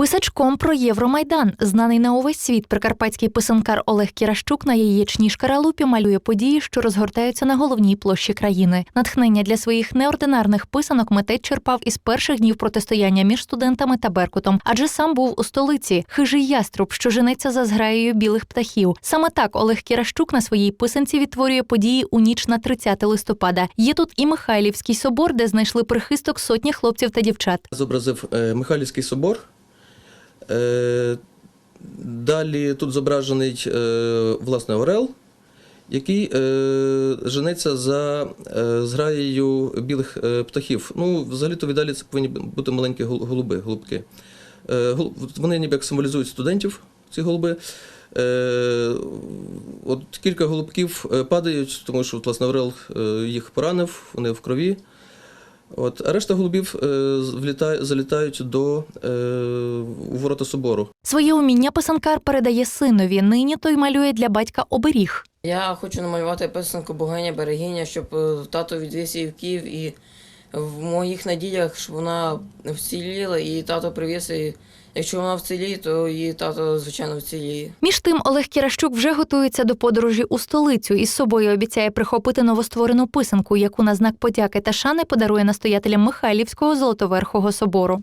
Писачком про Євромайдан, знаний на увесь світ прикарпатський писанкар Олег Кіращук на яєчній шкаралупі малює події, що розгортаються на головній площі країни. Натхнення для своїх неординарних писанок митець черпав із перших днів протистояння між студентами та Беркутом, адже сам був у столиці хижий яструб, що женеться за зграєю білих птахів. Саме так Олег Кіращук на своїй писанці відтворює події у ніч на 30 листопада. Є тут і Михайлівський собор, де знайшли прихисток сотні хлопців та дівчат. Зобразив е, Михайлівський собор. Е, Далі тут зображений е, власне Орел, який е, женеться за зграєю білих птахів. Ну, взагалі-то в ідеалі це повинні бути маленькі голуби, голубки. Вони ніби як символізують студентів, ці голуби. От кілька голубків падають, тому що власне Орел їх поранив, вони в крові. От, а решта голубів е, влітає, залітають до е, у ворота собору. Своє уміння писанкар передає синові. Нині той малює для батька оберіг. Я хочу намалювати писанку богиня берегиня, щоб е, тато відвіз її в Київ і в моїх надіях, щоб вона вціліла, і тато привіз її. Якщо вона вціліє, то її тато, звичайно, вціліє. Між тим Олег Кіращук вже готується до подорожі у столицю і з собою обіцяє прихопити новостворену писанку, яку на знак подяки та шани подарує настоятелям Михайлівського Золотоверхого собору.